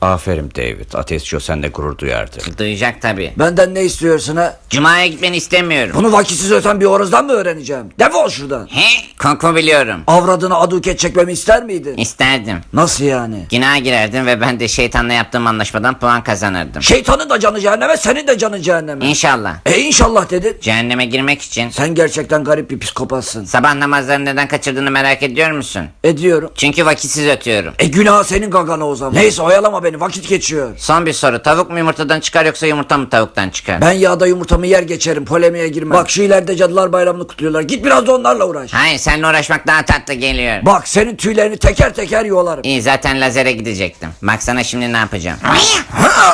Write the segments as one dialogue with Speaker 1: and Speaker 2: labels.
Speaker 1: Aferin David. Ateist Joe sen de gurur duyardı.
Speaker 2: Duyacak tabii.
Speaker 3: Benden ne istiyorsun ha?
Speaker 2: Cuma'ya gitmeni istemiyorum.
Speaker 3: Bunu vakitsiz öten bir horozdan mı öğreneceğim? Defol şuradan.
Speaker 2: He? Koku biliyorum.
Speaker 3: Avradını aduket çekmemi ister miydin?
Speaker 2: İsterdim.
Speaker 3: Nasıl yani?
Speaker 2: Günaha girerdim ve ben de şeytanla yaptığım anlaşmadan puan kazanırdım.
Speaker 3: Şeytanın da canı cehenneme, senin de canın cehenneme.
Speaker 2: İnşallah.
Speaker 3: E inşallah dedin.
Speaker 2: Cehenneme girmek için
Speaker 3: Sen gerçekten garip bir psikopatsın.
Speaker 2: sabah namazlarını neden kaçırdığını merak ediyor musun?
Speaker 3: Ediyorum.
Speaker 2: Çünkü vakitsiz ötüyorum.
Speaker 3: E günah senin gagana o zaman. Neyse oyalama beni vakit geçiyor.
Speaker 2: Son bir soru. Tavuk mu yumurtadan çıkar yoksa yumurta mı tavuktan çıkar?
Speaker 3: Ben yağda yumurtamı yer geçerim polemiğe girmem. Bak şu ileride cadılar bayramını kutluyorlar. Git biraz da onlarla uğraş.
Speaker 2: Hayır seninle uğraşmak daha tatlı geliyor.
Speaker 3: Bak senin tüylerini teker teker yolarım.
Speaker 2: İyi zaten lazere gidecektim. Baksana şimdi ne yapacağım.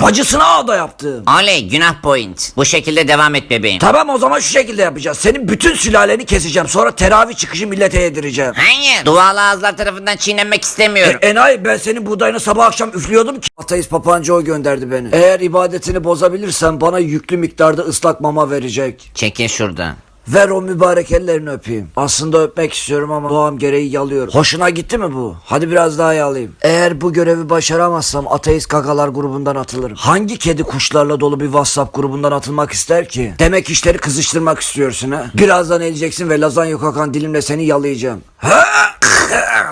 Speaker 3: Bacısına ağda yaptım.
Speaker 2: Oley günah point. Bu şekilde devam et bebeğim.
Speaker 3: Tamam o zaman şu şekilde yapacağız. Senin bütün sülaleni keseceğim. Sonra teravih çıkışı millete yedireceğim.
Speaker 2: Hayır. Dualı ağızlar tarafından çiğnenmek istemiyorum.
Speaker 3: E, enayi ben senin buğdayını sabah akşam üflüyordum ki. Ateist papancı o gönderdi beni. Eğer ibadetini bozabilirsen bana yüklü miktarda ıslak mama verecek.
Speaker 2: Çekil şuradan.
Speaker 3: Ver o mübarek ellerini öpeyim. Aslında öpmek istiyorum ama doğam gereği yalıyorum. Hoşuna gitti mi bu? Hadi biraz daha yalayayım. Eğer bu görevi başaramazsam ateist kakalar grubundan atılırım. Hangi kedi kuşlarla dolu bir WhatsApp grubundan atılmak ister ki? Demek işleri kızıştırmak istiyorsun ha? Birazdan eleceksin ve lazanya kokan dilimle seni yalayacağım.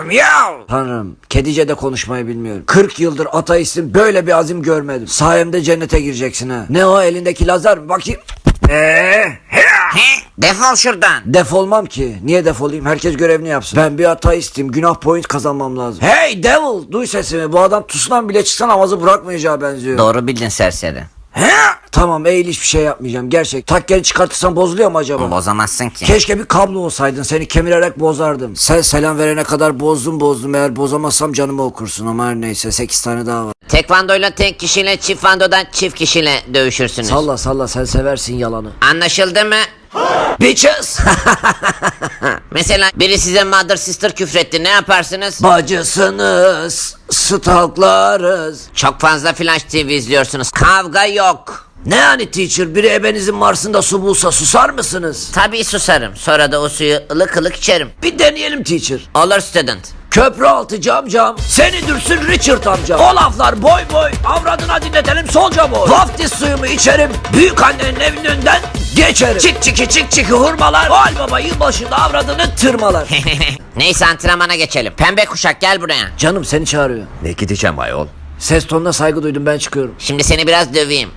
Speaker 3: Miyav. Tanrım, kedice de konuşmayı bilmiyorum. 40 yıldır ateistim böyle bir azim görmedim. Sayemde cennete gireceksin ha. Ne o elindeki lazer mi? Bakayım. Eee?
Speaker 2: He? Defol şuradan.
Speaker 3: Defolmam ki. Niye defolayım? Herkes görevini yapsın. Ben bir ateistim. Günah point kazanmam lazım. Hey devil! Duy sesimi. Bu adam tusunan bile çıksa namazı bırakmayacağı benziyor.
Speaker 2: Doğru bildin serseri.
Speaker 3: Tamam eğil hiçbir şey yapmayacağım. Gerçek. Takkeni çıkartırsam bozuluyor mu acaba?
Speaker 2: Bozamazsın ki.
Speaker 3: Keşke bir kablo olsaydın. Seni kemirerek bozardım. Sen selam verene kadar bozdum bozdum. Eğer bozamazsam canımı okursun. Ama her neyse 8 tane daha var.
Speaker 2: Tekvandoyla tek kişiyle çift vandodan çift kişiyle dövüşürsünüz.
Speaker 3: Salla salla sen seversin yalanı.
Speaker 2: Anlaşıldı mı?
Speaker 3: Bitches!
Speaker 2: Mesela biri size mother sister küfretti ne yaparsınız?
Speaker 3: Bacısınız, stalklarız.
Speaker 2: Çok fazla Flash TV izliyorsunuz. Kavga yok.
Speaker 3: Ne yani teacher? Biri ebenizin Mars'ında su bulsa susar mısınız?
Speaker 2: Tabii susarım. Sonra da o suyu ılık ılık içerim.
Speaker 3: Bir deneyelim teacher.
Speaker 2: Olur student.
Speaker 3: Köprü altı cam cam. Seni dürsün Richard amca. O laflar boy boy. Avradına dinletelim solca boy. Vaftiz suyumu içerim. Büyük annenin evinin önünden geçerim. Çık çiki çık çiki hurmalar. Noel baba yılbaşında avradını tırmalar.
Speaker 2: Neyse antrenmana geçelim. Pembe kuşak gel buraya.
Speaker 3: Canım seni çağırıyor.
Speaker 1: Ne gideceğim ayol?
Speaker 3: Ses tonuna saygı duydum ben çıkıyorum.
Speaker 2: Şimdi seni biraz döveyim.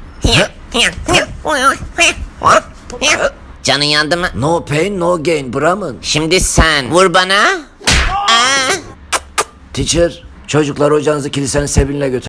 Speaker 2: Canın yandı mı?
Speaker 3: No pain no gain Brahman.
Speaker 2: Şimdi sen vur bana. Aa!
Speaker 3: Teacher çocuklar hocanızı kilisenin sebinle götür.